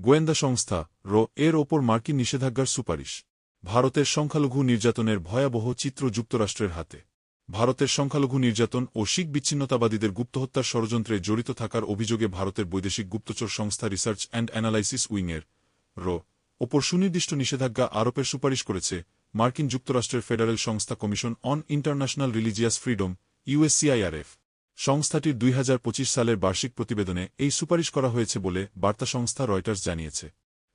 গোয়েন্দা সংস্থা র এর ওপর মার্কিন নিষেধাজ্ঞার সুপারিশ। ভারতের সংখ্যালঘু নির্যাতনের ভয়াবহ চিত্র যুক্তরাষ্ট্রের হাতে। ভারতের সংখ্যালঘু নির্যাতন ও শিখ বিচ্ছিন্নতাবাদীদের গুপ্তহত্যার ষড়যন্ত্রে জড়িত থাকার অভিযোগে ভারতের বৈদেশিক গুপ্তচর সংস্থা রিসার্চ অ্যান্ড অ্যানালাইসিস উইংয়ের র ওপর সুনির্দিষ্ট নিষেধাজ্ঞা আরোপের সুপারিশ করেছে মার্কিন যুক্তরাষ্ট্রের ফেডারেল সংস্থা Commission on International Religious Freedom, USCIRF. সংস্থাটির দুই হাজার পঁচিশ সালের বার্ষিক প্রতিবেদনে এই সুপারিশ করা হয়েছে বলে বার্তা সংস্থা রয়টার্স জানিয়েছে।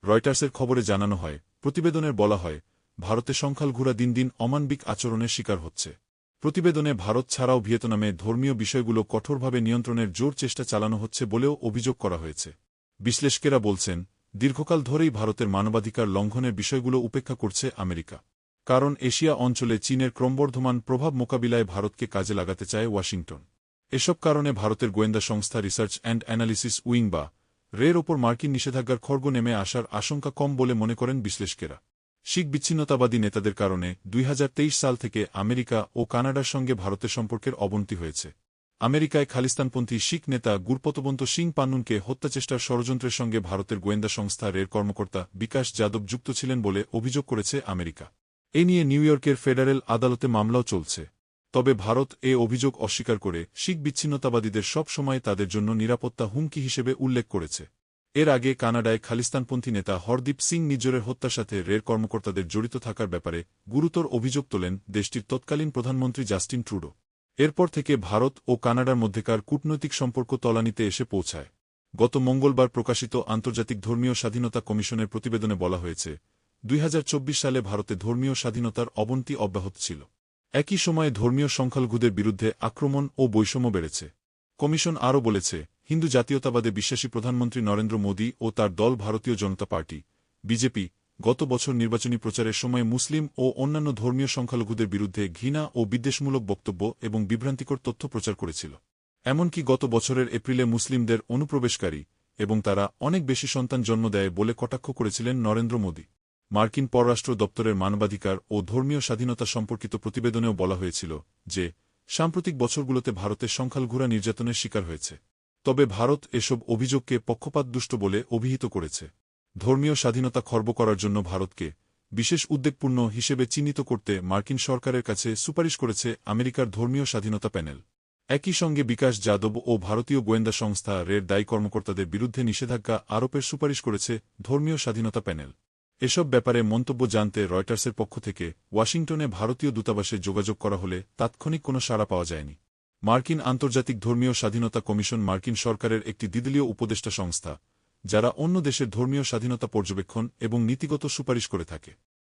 রয়টার্সের খবরে জানানো হয় প্রতিবেদনের বলা হয়, ভারতে সংখ্যালঘুরা দিন দিন অমানবিক আচরণের শিকার হচ্ছে। প্রতিবেদনে ভারত ছাড়াও ভিয়েতনামে ধর্মীয় বিষয়গুলো কঠোরভাবে নিয়ন্ত্রণের জোর চেষ্টা চালানো হচ্ছে বলেও অভিযোগ করা হয়েছে। বিশ্লেষকেরা বলছেন, দীর্ঘকাল ধরেই ভারতের মানবাধিকার লঙ্ঘনের বিষয়গুলো উপেক্ষা করছে আমেরিকা। কারণ এশিয়া অঞ্চলে চীনের ক্রমবর্ধমান প্রভাব মোকাবিলায় ভারতকে কাজে লাগাতে চায় ওয়াশিংটন। এসব কারণে ভারতের গোয়েন্দা সংস্থা রিসার্চ অ্যান্ড অ্যানালিসিস উইং বা রের ওপর মার্কিন নিষেধাজ্ঞার খর্গ নেমে আসার আশঙ্কা কম বলে মনে করেন বিশ্লেষকেরা। শিখ বিচ্ছিন্নতাবাদী নেতাদের কারণে দুই হাজার তেইশ সাল থেকে আমেরিকা ও কানাডার সঙ্গে ভারতের সম্পর্কের অবনতি হয়েছে। আমেরিকায় খালিস্তানপন্থী শিখ নেতা গুরপতবন্ত সিং পান্নুনকে হত্যাচেষ্টার ষড়যন্ত্রের সঙ্গে ভারতের গোয়েন্দা সংস্থা রের কর্মকর্তা বিকাশ যাদব যুক্ত ছিলেন বলে অভিযোগ করেছে আমেরিকা। এ নিয়ে নিউ ইয়র্কের ফেডারেল আদালতে মামলাও চলছে। তবে ভারত এ অভিযোগ অস্বীকার করে শিখ বিচ্ছিন্নতাবাদীদের সব সময় তাদের জন্য নিরাপত্তা হুমকি হিসেবে উল্লেখ করেছে। এর আগে কানাডায় খালিস্তানপন্থী নেতা হরদীপ সিং নিজরের হত্যার সাথে রের কর্মকর্তাদের জড়িত থাকার ব্যাপারে গুরুতর অভিযোগ তোলেন দেশটির তৎকালীন প্রধানমন্ত্রী জাস্টিন ট্রুডো। এরপর থেকে ভারত ও কানাডার মধ্যেকার কূটনৈতিক সম্পর্ক তলানিতে এসে পৌঁছায়। গত মঙ্গলবার প্রকাশিত আন্তর্জাতিক ধর্মীয় স্বাধীনতা কমিশনের প্রতিবেদনে বলা হয়েছে, দুই হাজার চব্বিশ সালে ভারতে ধর্মীয় স্বাধীনতার অবনতি অব্যাহত ছিল। একই সময়ে ধর্মীয় সংখ্যালঘুদের বিরুদ্ধে আক্রমণ ও বৈষম্য বেড়েছে। কমিশন আরও বলেছে, হিন্দু জাতীয়তাবাদে বিশ্বাসী প্রধানমন্ত্রী নরেন্দ্র মোদী ও তার দল ভারতীয় জনতা পার্টি, বিজেপি, গত বছর নির্বাচনী প্রচারের সময় মুসলিম ও অন্যান্য ধর্মীয় সংখ্যালঘুদের বিরুদ্ধে ঘৃণা ও বিদ্বেষমূলক বক্তব্য এবং বিভ্রান্তিকর তথ্য প্রচার করেছিল। এমনকি গত বছরের এপ্রিলে মুসলিমদের অনুপ্রবেশকারী এবং তারা অনেক বেশি সন্তান জন্ম দেয় বলে কটাক্ষ করেছিলেন নরেন্দ্র মোদী। মার্কিন পররাষ্ট্র দপ্তরের মানবাধিকার ও ধর্মীয় স্বাধীনতা সম্পর্কিত প্রতিবেদনেও বলা হয়েছিল যে, সাম্প্রতিক বছরগুলোতে ভারতের সংখ্যালঘুরা নির্যাতনের শিকার হয়েছে। তবে ভারত এসব অভিযোগকে পক্ষপাতদুষ্ট বলে অভিহিত করেছে। ধর্মীয় স্বাধীনতা খর্ব করার জন্য ভারতকে বিশেষ উদ্বেগপূর্ণ হিসেবে চিহ্নিত করতে মার্কিন সরকারের কাছে সুপারিশ করেছে আমেরিকার ধর্মীয় স্বাধীনতা প্যানেল। একই সঙ্গে বিকাশ যাদব ও ভারতীয় গোয়েন্দা সংস্থা রের দায়ী কর্মকর্তাদের বিরুদ্ধে নিষেধাজ্ঞা আরোপের সুপারিশ করেছে ধর্মীয় স্বাধীনতা প্যানেল। এসব ব্যাপারে মন্তব্য জানতে রয়টার্সের পক্ষ থেকে ওয়াশিংটনে ভারতীয় দূতাবাসে যোগাযোগ করা হলে তাৎক্ষণিক কোনো সাড়া পাওয়া যায়নি। মার্কিন আন্তর্জাতিক ধর্মীয় স্বাধীনতা কমিশন মার্কিন সরকারের একটি দ্বিদলীয় উপদেষ্টা সংস্থা, যারা অন্য দেশের ধর্মীয় স্বাধীনতা পর্যবেক্ষণ এবং নীতিগত সুপারিশ করে থাকে।